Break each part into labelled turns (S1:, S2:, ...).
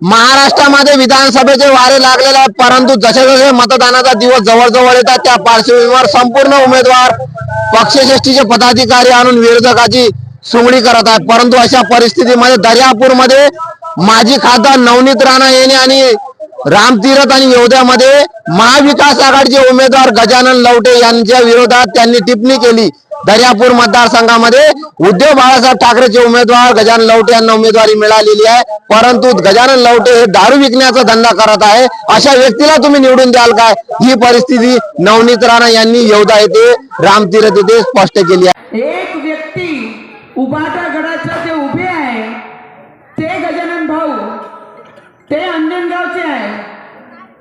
S1: महाराष्ट्रामध्ये विधानसभेचे वारे लागलेले आहेत परंतु जसे जसे मतदानाचा दिवस जवळजवळ येतात त्या पार्श्वभूमीवर संपूर्ण उमेदवार पक्षश्रेष्ठीचे पदाधिकारी आणून विरोधकाची सुंगडी करत आहेत. परंतु अशा परिस्थितीमध्ये दर्यापूरमध्ये माजी खासदार नवनीत राणा येणे आणि रामतीरथ आणि येवद्यामध्ये महाविकास आघाडीचे उमेदवार गजानन लवटे यांच्या विरोधात त्यांनी टिप्पणी केली. दर्यापूर मतदारसंघामध्ये उद्धव बाळासाहेब ठाकरेचे उमेदवार गजानन लवटे यांना उमेदवारी मिळालेली आहे. परंतु गजानन लवटे हे दारू विकण्याचा धंदा करत आहे. अशा व्यक्तीला तुम्ही निवडून द्याल काय? ही परिस्थिती नवनीत राणा यांनी येवदा येथे रामतीरथ येथे स्पष्ट केली आहे.
S2: एक व्यक्ती उभाटा गडाच्या जे उभे आहे ते गजानन भाऊ ते अंजनगावचे आहे.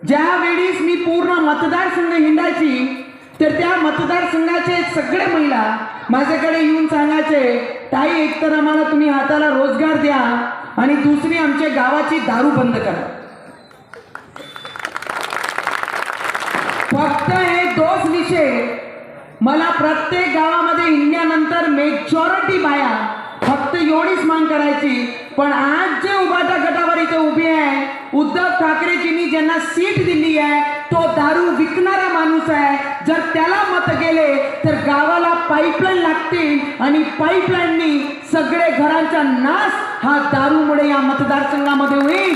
S2: ज्या वेळीस मी पूर्ण मतदारसंघ हिंडायची तर त्या मतदारसंघाचे सगळे महिला माझ्याकडे येऊन सांगायचे ताई एकतर आम्हाला तुम्ही हाताला रोजगार द्या आणि दुसरी आमच्या गावाची दारू बंद करा. फक्त हे दोष विषय. मला प्रत्येक गावामध्ये हिंडल्यानंतर मेजॉरिटी बाया फक्त एवढीच मांग करायची पण आज जे उभाटा इथे उभे आहे. उद्धव ठाकरेजींनी ज्यांना सीट दिली आहे तो दारू विकणारा माणूस आहे. जर त्याला मत गेले तर गावाला पाईपलाईन लागतील आणि पाईपलाईननी सगळे घरांचा नाश हा दारूमुळे या मतदारसंघामध्ये होईल.